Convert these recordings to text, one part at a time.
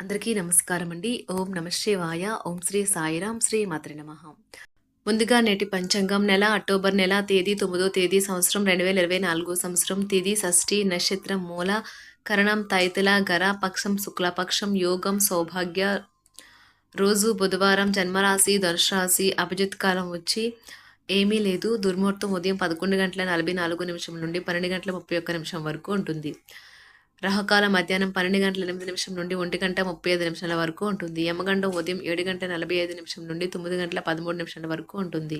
అందరికీ నమస్కారం అండి ఓం నమశివాయ ఓం శ్రీ సాయిరాం శ్రీ మాత్రి నమ. ముందుగా నేటి పంచాంగం నెల అక్టోబర్ నెల తేదీ తొమ్మిదో తేదీ సంవత్సరం రెండు వేల ఇరవై నాలుగో సంవత్సరం తేదీ షష్ఠి నక్షత్రం మూల కరణం తైతుల గర పక్షం శుక్లపక్షం యోగం సౌభాగ్య రోజు బుధవారం జన్మరాశి ధనురాశి అభిజిత్ కాలం వచ్చి ఏమీ లేదు. దుర్ముహూర్తం ఉదయం పదకొండు గంటల నలభై నాలుగు నిమిషం నుండి పన్నెండు గంటల ముప్పై ఒక్క నిమిషం వరకు ఉంటుంది. రహకాల మధ్యాహ్నం పన్నెండు గంటల ఎనిమిది నిమిషం నుండి ఒంటి గంట ముప్పై ఐదు నిమిషాల వరకు ఉంటుంది. యమగండ ఉదయం ఏడు గంటల నలభై ఐదు నిమిషం నుండి తొమ్మిది గంటల పదమూడు నిమిషాల వరకు ఉంటుంది.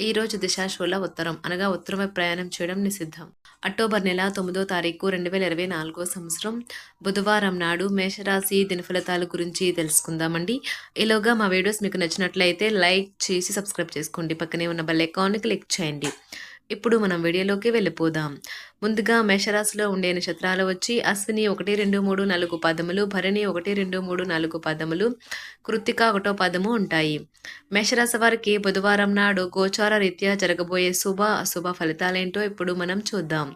ఈ రోజు దిశాశూల ఉత్తరం. అనగా ఉత్తరం వైపు ప్రయాణం చేయడం నిషిద్ధం. అక్టోబర్ నెల తొమ్మిదో తారీఖు రెండు వేల ఇరవై నాలుగో సంవత్సరం. బుధవారం నాడు మేషరాశి దినఫలితాల గురించి తెలుసుకుందామండి. ఈలోగా మా వీడియోస్ మీకు నచ్చినట్లయితే లైక్ చేసి సబ్స్క్రైబ్ చేసుకోండి. పక్కనే ఉన్న బెల్ ఐకాన్ని క్లిక్ చేయండి. ఇప్పుడు మనం వీడియోలోకి వెళ్ళిపోదాం. ముందుగా మేషరాశిలో ఉండే నక్షత్రాలు వచ్చి అశ్విని ఒకటి రెండు మూడు నాలుగు పదములు భరణి ఒకటి రెండు మూడు నాలుగు పదములు కృత్తిక ఒకటో పదము ఉంటాయి. మేషరాశి వారికి బుధవారం నాడు గోచార రీత్యా జరగబోయే శుభ అశుభ ఫలితాలేంటో ఇప్పుడు మనం చూద్దాం.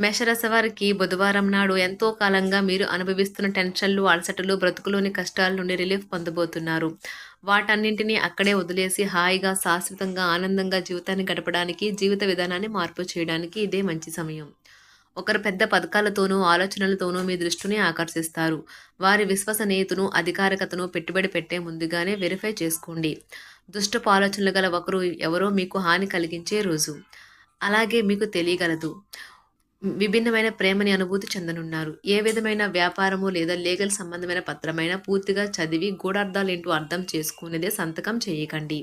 మేషరాశి వారికి బుధవారం నాడు ఎంతో కాలంగా మీరు అనుభవిస్తున్న టెన్షన్లు అలసటలు బ్రతుకులోని కష్టాల నుండి రిలీఫ్ పొందబోతున్నారు. వాటన్నింటినీ అక్కడే వదిలేసి హాయిగా శాశ్వతంగా ఆనందంగా జీవితాన్ని గడపడానికి జీవిత విధానాన్ని మార్పు చేయడానికి ఇదే మంచి సమయం. ఒకరు పెద్ద పథకాలతోనూ ఆలోచనలతోనూ మీ దృష్టిని ఆకర్షిస్తారు. వారి విశ్వసనీయతను అధికారికతను పెట్టుబడి పెట్టే ముందుగానే వెరిఫై చేసుకోండి. దుష్టపు ఆలోచనలు గల ఒకరు ఎవరో మీకు హాని కలిగించే రోజు. అలాగే మీకు తెలియగలదు. విభిన్నమైన ప్రేమని అనుభూతి చెందనున్నారు. ఏ విధమైన వ్యాపారము లేదా లీగల్ సంబంధమైన పత్రమైన పూర్తిగా చదివి గూఢార్థాలు ఏంటో అర్థం చేసుకునేదే సంతకం చేయకండి.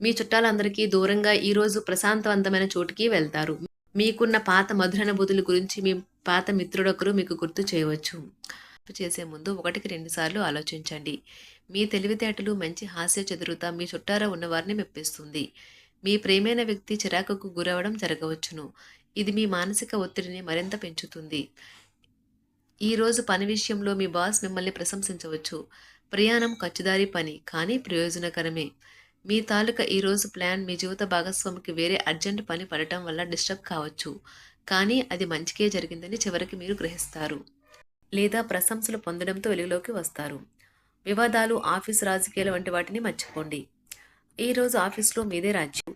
మీ చుట్టాలందరికీ దూరంగా ఈరోజు ప్రశాంతవంతమైన చోటుకి వెళ్తారు. మీకున్న పాత మధురానుభూతుల గురించి మీ పాత మిత్రుడొకరు మీకు గుర్తు చేయవచ్చు. చేసే ముందు ఒకటికి రెండు సార్లు ఆలోచించండి. మీ తెలివితేటలు మంచి హాస్య చదురుతా మీ చుట్టారా ఉన్నవారిని మెప్పిస్తుంది. మీ ప్రేమైన వ్యక్తి చిరాకుకు గురవడం జరగవచ్చును. ఇది మీ మానసిక ఒత్తిడిని మరింత పెంచుతుంది. ఈరోజు పని విషయంలో మీ బాస్ మిమ్మల్ని ప్రశంసించవచ్చు. ప్రయాణం ఖర్చుదారి పని కానీ ప్రయోజనకరమే. మీ తాలూకా ఈరోజు ప్లాన్ మీ జీవిత భాగస్వామికి వేరే అర్జెంట్ పని పడటం వల్ల డిస్టర్బ్ కావచ్చు. కానీ అది మంచికే జరిగిందని చివరికి మీరు గ్రహిస్తారు. లేదా ప్రశంసలు పొందడంతో వెలుగులోకి వస్తారు. వివాదాలు ఆఫీస్ రాజకీయాలు వంటి వాటిని మర్చిపోండి. ఈరోజు ఆఫీస్లో మీదే రాజ్యం.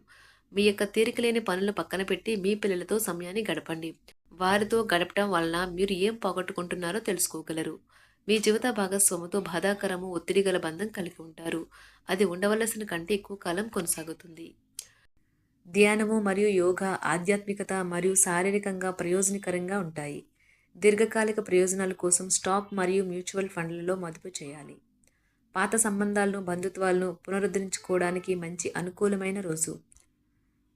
మీ యొక్క తీరికలేని పనులు పక్కన పెట్టి మీ పిల్లలతో సమయాన్ని గడపండి. వారితో గడపడం వలన మీరు ఏం పోగొట్టుకుంటున్నారో తెలుసుకోగలరు. మీ జీవిత భాగస్వామితో బాధాకరము ఒత్తిడి గల బంధం కలిగి ఉంటారు. అది ఉండవలసిన కంటే ఎక్కువ కాలం కొనసాగుతుంది. ధ్యానము మరియు యోగా ఆధ్యాత్మికత మరియు శారీరకంగా ప్రయోజనకరంగా ఉంటాయి. దీర్ఘకాలిక ప్రయోజనాల కోసం స్టాక్ మరియు మ్యూచువల్ ఫండ్లలో మదుపు చేయాలి. పాత సంబంధాలను బంధుత్వాలను పునరుద్ధరించుకోవడానికి మంచి అనుకూలమైన రోజు.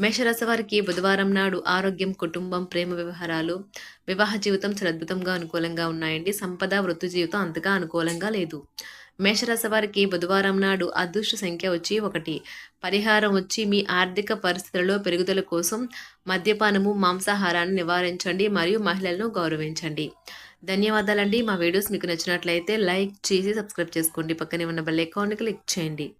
మేషరాశి వారికి బుధవారం నాడు ఆరోగ్యం కుటుంబం ప్రేమ వ్యవహారాలు వివాహ జీవితం చాలా అద్భుతంగా అనుకూలంగా ఉన్నాయండి. సంపద వృత్తి జీవితం అంతగా అనుకూలంగా లేదు. మేషరాశి వారికి బుధవారం నాడు అదృష్ట సంఖ్య వచ్చి ఒకటి. పరిహారం వచ్చి మీ ఆర్థిక పరిస్థితులలో పెరుగుదల కోసం మద్యపానము మాంసాహారాన్ని నివారించండి మరియు మహిళలను గౌరవించండి. ధన్యవాదాలండి. మా వీడియోస్ మీకు నచ్చినట్లయితే లైక్ చేసి సబ్స్క్రైబ్ చేసుకోండి. పక్కనే ఉన్న బెల్ ఐకాన్ని క్లిక్ చేయండి.